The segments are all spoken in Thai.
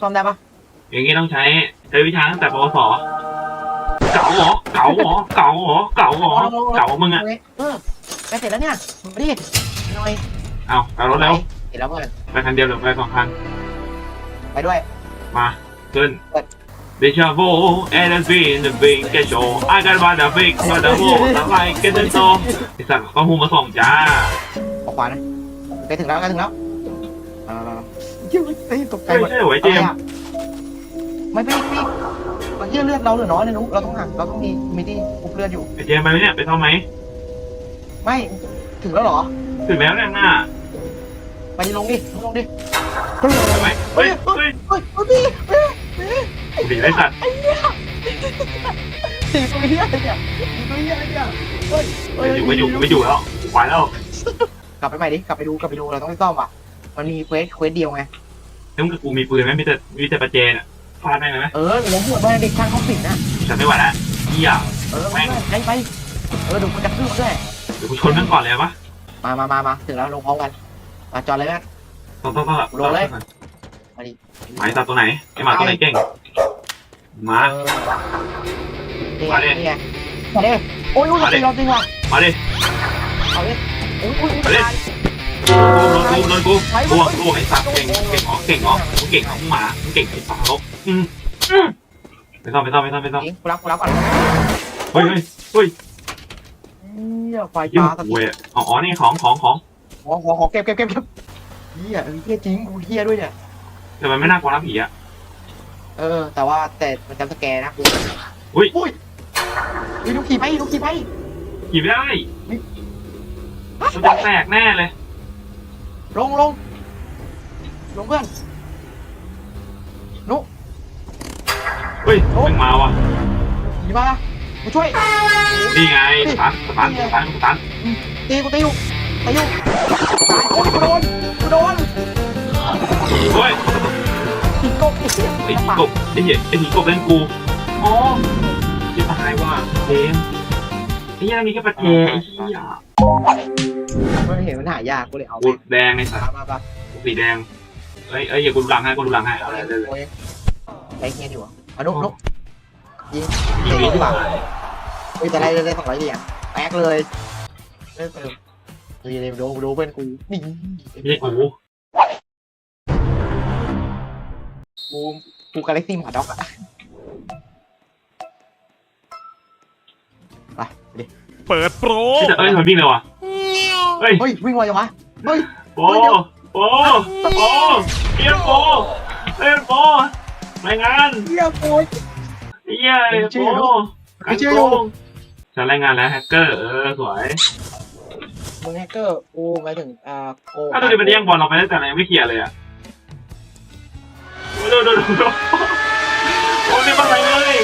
ซ่อมได้ปะอย่างงี้ต้องใช้ใช้วิชาตั้งแต่ปวสเก๋าเหรอเก๋าเหรอเก๋าเหรอเก๋าเหรอเก๋ามึงอะเออไปเสร็จแล้วเนี่ยมาดิหน่อยเอาเอารถแล้วเสร็จแล้วเพื่อนไปคันเดียวหรือไปสองคันไปด้วย มาขึ้นเปิด Deja vu, and it's been the big show. I got by the big, but the wall, the light, get the show. ไอสัตว์ข้อมูลมาส่งจ้าออกขวานะไปถึงแล้วใกล้ถึงแล้ว มามามายิ่งไอ้ตกใจไม่หมดใช่เหรอไอเจมส์ไม่พี่พี่มันเยี่ยเลือดเราเหลือน้อยเลยนุ๊กเราต้องหักเราต้องมีมีที่อุบเลือดอยู่ ไอเจมส์ไปไหมเนี่ยไปเท่าไหมไม่ถึงแล้วเหรอ ถึงแล้วเนี่ยหน้าไปลงดิลงดิไปไหมเฮ้ยเฮ้ยเฮ้ยเฮ้ยพี่เฮ้ยเฮ้ยดีไอสัตว์ตีตัวเหี้ยอะไรเนี่ยตีตัวเหี้ยอะไรเนี่ยเฮ้ยเฮ้ไม่อยู่ไม่อยู่ไม่อยู่แล้วไปแล้วกลับไปใหม่ดิกลับไปดูกลับไปดูเราต้องไปซ่อมว่ะ มันมีเควสเควสเดียวไง แล้วมึงกับกูมีปืนไหมมีแต่มีแต่ประแจน่ะฟาดได้ไหมเออล้มหัวบ้านเด็กช่างเขาปิดนะฉันไม่ไหวแล้วเหี้ยเออไปไปไปเออดูมันจะขึ้นมาด้วย เดี๋ยวกูชนมันก่อนเลยปะมามามามาถึงแล้วลงพร้อมกันมาจอดเลยแม่ ต้องต้องต้องลงเลยหมายตัดตัวไหนไอหมาตัวไหนเก่งมา เออนี่มาดิไงนี่ไงมาดิโอ้ยลูกจะตีเราจริงว่ะมาดิเอาดิโอ้ยโอ้ยมาดิ โอ้ยโดนกูโดนกูลวงลวงไอ้สัตว์เก่งเก่งเหรอเก่งเหรอมึงเก่งเหรองหมามึงเก่งไอ้สัตว์ลกอืมไม่ต้องไม่ต้องไม่ต้องไม่ต้องกูรับกูรับก่อนเฮ้ยเฮ้ยเฮ้ยเหี้ยไฟยิ่งฟ้าสกูถิตเว้ยอ๋อนี่ของของของขอขอขอเก็บเก็บเก็บเก็บเฮียเออเฮียจริงกูเฮียด้วยเนี่ย แต่มันไม่น่ากลัวนะผีอะเออ แต่ว่าแต่มันจำสแกนนะกูอุ้ยอุ้ยอุ้ยลูกขี่ไปลูกขี่ไปขี่ไม่ได้มันจะแตกแน่เลย ลงลงลงเพื่อนเฮ้ยมึงมาว่ะขี่มามาช่วย นี่ไงสตันสตันสตันสตันตีกูตีอยู่ตีอยู่ตายโอ้ยกูโดนกูโดนเฮ้ยขี่กบไอ้เหี้ยไอ้ผีกบไอ้เหี้ยไอ้ผีกบเล่นกูอ๋อจะตายว่ะเจมส์ไอ้เหี้ยมีแค่ประเจไอ้เหี้ย มันเห็นมันหายากกูเลยเอากูแดงไอ้สัตว์มามามาสีแดงเอ้ยเอ้ยอย่ากูดูหลังให้กูดูหลังให้เอาเลยเลยเลยโอ้ยไอ้เงี้ยดีวะเอานุกนุกยิงยิงตีดีดีกว่าเฮ้ยแต่ได้ได้สองร้อยเหรียญแป๊กเลยเออเออดูดิดูดูเพื่อนกูนี่ไม่ใช่กูกูกูกาแล็กซี่หมาด็อกอะไปดิเปิดโปรเอ้ยมันวิ่งเลยว่ะ เฮ้ย เฮ้ยวิ่งไวจังวะเฮ้ยโอ้โอ้โอ้เฮียโปเฮ้ยโปรายงานเฮียโอ้ยเฮียโปไม่เชื่ออยู่ฉันรายงานแล้วแฮกเกอร์เออสวยมึงแฮกเกอร์กูหมายถึงอ่าโกถ้าตัวนี้มันแย่งบอลเราไปตั้งแต่ไหนยังไม่เคลียร์เลยอะดูดูดูดูโอ้ยไม่เป็นไรเลย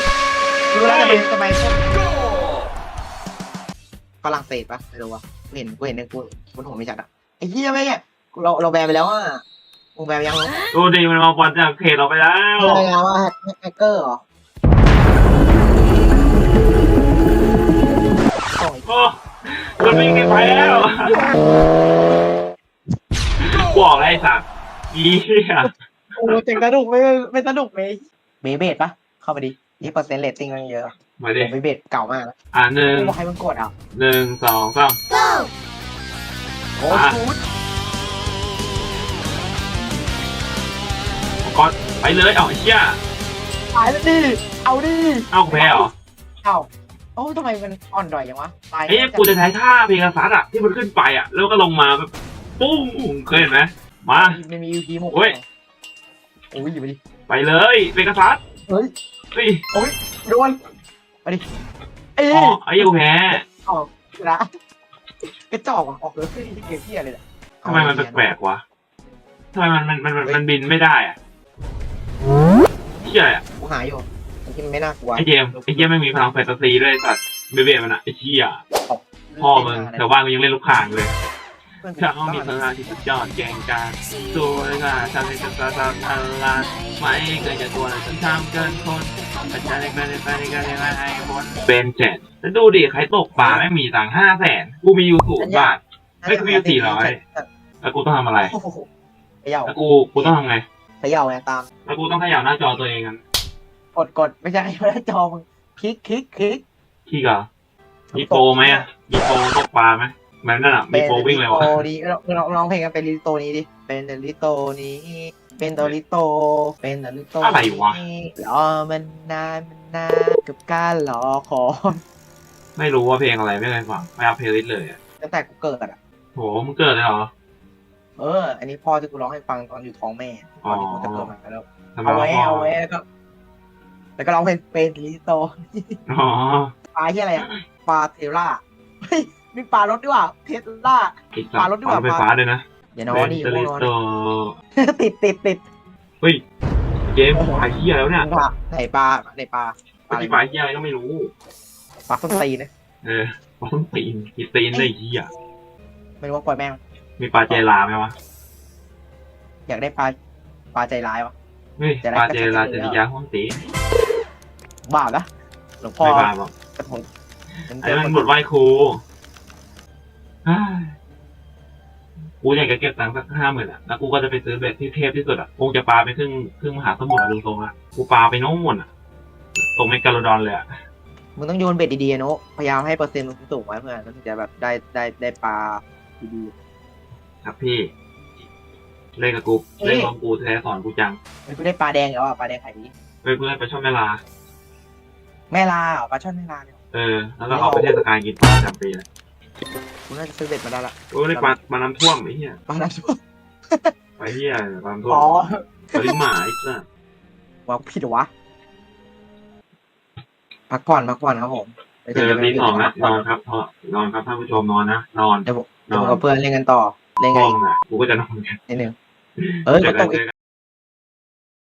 ดูแล้วทำไมทำไมฝรั่งเศสปะไม่รู้วะกู เห็นกูเห็นในกูบนหัวไม่ชัดอะไอ้เหี้ยไม่เนี่ยกูเราเราแบนไปแล้วอะมึงแบนไปยังดูดิมันมาบอลจากเขตเราไปแล้วอะไรนะว่าแฮกเกอร์เหรอโอ้ยโอ้มันวิ่งไปแล้วบอกไอ้สัตว์อีเหี้ยโอ้เจ๋งสนุกไม่ไม่สนุกเลยเบเบดปะเข้ามาดิ นี่เปอร์เซ็นต์เรตติ้งมันเยอะมาดิเบเบดเก่ามากแล้วอ่าหนึ่งกูบอกให้มันกดอะหนึ่งสองสามโอ้อะชูดก่อนไปเลย เอาไอ้เหี้ยตายแล้วดิเอาดิเอ้ากูแพ้เหรอเอาโอ้ทำไมมันอ่อนด่อยอย่างวะตายไอ้ยกูจะใช้ท่าเพลงกษัตริย์อะที่มันขึ้นไปอะแล้วก็ลงมาแบบปุ้งเคยเห็นไหมมา ไม่มียูพีมุกโอ้ย โอ้ยอยู่ไปดิไปเลยเพลงกษัตริย์เฮ้ย เฮ้ยโดนมาดิเอ้อ๋อยไอ้เหี้ยกูแพ้ออกนะกระจอกอะออกเลยเกมเที่ยเลยแหละทำไมมันแปลกๆวะทำไมมันมันมันมันมันบินไม่ได้อะเหี้ยอะกูหายอยู่มันที่มันไม่น่ากลัวไอ้เจมส์ไอ้เหี้ยไม่มีพลังแฟนตาซีด้วยไอ้สัตว์เบเบ้มันอะไอ้เหี้ยพ่อมึงแถวบ้านมึงยังเล่นลูกข่างเลย เพื่อามีพลังที่สุดยอดแกงการสวยงาทำให้ฉันตาตาตาลานไม่เคยจะตัวเลยฉันทำเกินคนแต่ฉันได้ไปได้ไปได้กันได้ให้คนเป็นเจ็ดแล้วดูดิใครตกปลาไม่มีตังค์ห้าแสนกูมีอยู่ศูนย์บาทเฮ้ยกูมีอยู่400แล้วกูต้องทำอะไรโอ้โหไอ้เหี้ยแล้วกูกูต้องทำไงขย่าไงตาม แล้วกูต้องขยับหน้าจอตัวเองกันกดกดไม่ใช่ไม่ได้จอมึงคลิกคลิกคลิกขี้กะมีโปรไหมอะมีโปรตกปลาไหม แบบนั้นอะมีโปรวิ่งเร็วโตอะนี้ลองลองเพลงกันเป็นลิโตนี้ดิ เป็นลิโตนี้ เป็นโตลิโต เป็นโตลิโตอะไรวะรอมันนานมันนานกับการรอคอยไม่รู้ว่าเพลงอะไรไม่เคยฟังไม่เอาเพลย์ลิสต์เลยอะตั้งแต่กูเกิดอะโหมึงเกิดเลยเหรอ เออ อันนี้พ่อที่กูร้องให้ฟังตอนอยู่ท้องแม่ตอนที่กูจะเกิดมาแล้วทำไมเอาวะไว้พ่อเอาไว้แล้วก็แล้วก็ร้องเพลงเป็นลิโตอ๋อปลาที่อะไรอะปลาเทล่า เฮ้ยมีปลารถด้วยว่ะเทสลาอีกปลารถดีกว่า ไฟฟ้าด้วยนะอย่านอนนี่เบนง่วงลินอนโตติดติดติดเฮ้ยเกมปลาเหี้ยแล้วเนี่ยปลาไหนปลาไหนปลาปลาอะไรที่ปลาเหี้ยอะไรก็ไม่รู้ ปลาส้นตีนนะเออปลาต้นตีนกีตีนได้เหี้ยไม่รู้ว่าปล่อยแม่งมีปลาเจลาไหมวะอยากได้ปลาปลาใจร้ายวะเฮ้ยจะได้ปลาเจลาจะจะได้ดียาห้องตีบ้าปะหลวงพ่อไม่บาปหรอกกระผมไอ้นั่นบทไหว้ครูเฮ้ย กูอยากจะเก็บตังค์สักห้าหมื่นอะ แล้วกูก็จะไปซื้อเบ็ดที่เทพที่สุดอะ คงจะปลาไปครึ่งครึ่งมหาสมุทรอะดูทรงอะ กูปลาไปโน่นอะ ตรงเมกาโลดอนเลยอะ มึงต้องโยนเบ็ดดีๆนะโนพยายามให้เปอร์เซ็นต์มันสูงไว้เพื่อนแล้วถึงจะแบบได้ได้ได้ปลาดีครับพี่ เล่นกับกูเล่นกับกูแท้สอนกูจังๆมันก็ได้ปลาแดงแล้วอะปลาแดงขายดีเฮ้ยกูเล่นไปชอบแม่ลา แม่ลาเหรอปลาช่อนแม่ลาเนี่ย เออ แล้วก็เอาไปเทศกาลกินปลาจำปีเลย กูน่าจะซื้อเบ็ดมาได้ละโอ้ยได้ปลาปลาน้ำท่วมไอ้เหี้ยปลาน้ำท่วมปลาเหี้ยปลาน้ำท่วมอ๋อปลาลิ้นหมาไอ้สัสว่าผิดเหรอวะพักผ่อนพักผ่อนครับผมเจอตีสองนะนอนครับเพราะนอนครับท่านผู้ชมนอนนะนอนเดี๋ยวผมนเดี๋ยวอผมนกับเพื่อนเล่นกันต่อเล่นห้กัอนงน่ะกูก็จะนอนกันนิดนึงเอ้ยเจก็อตกันกเจอีกอกัน